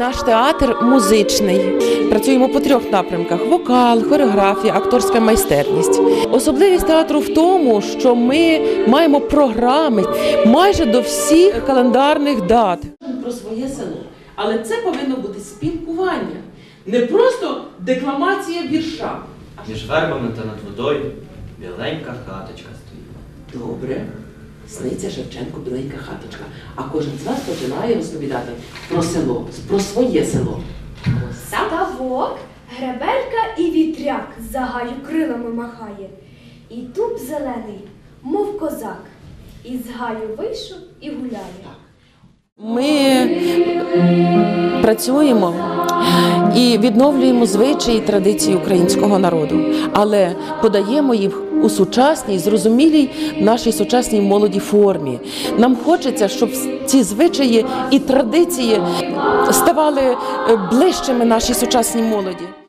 Наш театр музичний. Працюємо по трьох напрямках: вокал, хореографія, акторська майстерність. Особливість театру в тому, що ми маємо програми майже до всіх календарних дат. Про своє село, але це повинно бути спілкування, не просто декламація вірша. Між вербами та над водою біленька хаточка стоїть. Добре. Сниться Шевченко біленька хаточка. А кожен з вас починає розповідати про село, про своє село. Ставок, гребелька і вітряк за гаю крилами махає. І дуб зелений, мов козак, із гаю вийшов і гуляє. Ми працюємо і відновлюємо звичаї і традиції українського народу, але подаємо їх у сучасній, зрозумілій нашій сучасній молоді формі. Нам хочеться, щоб ці звичаї і традиції ставали е, ближчими нашій сучасній молоді.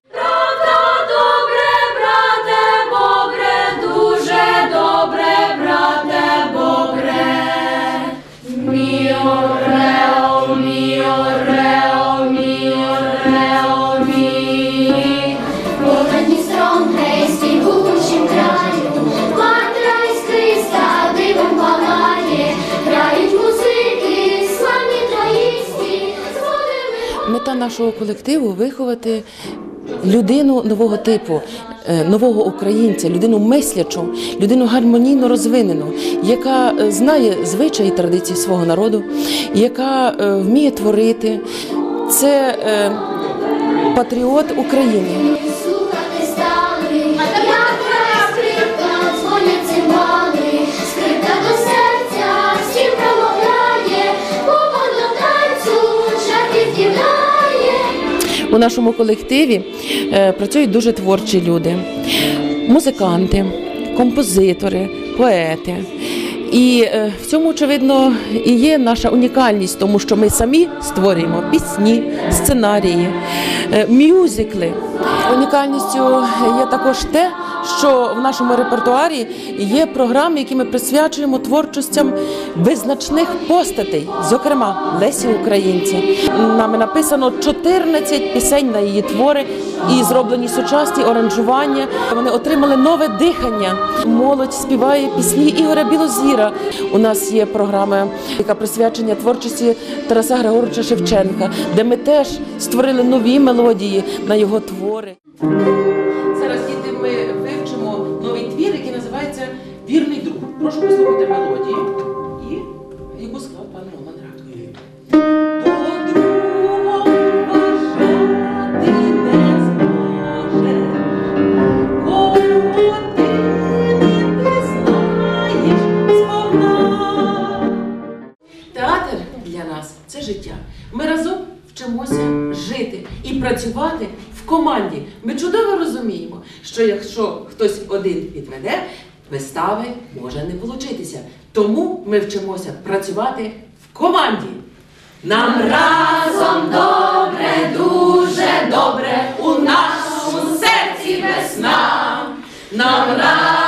Мета нашого колективу виховати людину нового типу, е, нового українця, людину мислячу, людину гармонійно розвинену, яка е, знає звичаї і традиції свого народу, яка е, вміє творити. Це патріот України. Нашому колективі е, працюють дуже творчі люди, музиканти, композитори, поети. І е, в цьому, очевидно, і є наша унікальність, тому що ми самі створюємо пісні, сценарії, е, мюзикли. Унікальністю є також те, що в нашому репертуарі є програми, які ми присвячуємо творчостям визначних постатей, зокрема Лесі Українці. Нами написано 14 пісень на її твори і зроблені сучасні оранжування. Вони отримали нове дихання. Молодь співає пісні Ігоря Білозіра. У нас є програма, яка присвячена творчості Тараса Григоровича Шевченка, де ми теж створили нові мелодії на його твори. Прошу послухати мелодію і яку склав пан Роман Рак. Театр для нас це життя. Ми разом вчимося жити і працювати в команді. Ми чудово розуміємо, що якщо хтось один підведе, вистави може не получитися. Тому ми вчимося працювати в команді. Нам разом добре, дуже добре, у нашому серці весна. Нам разом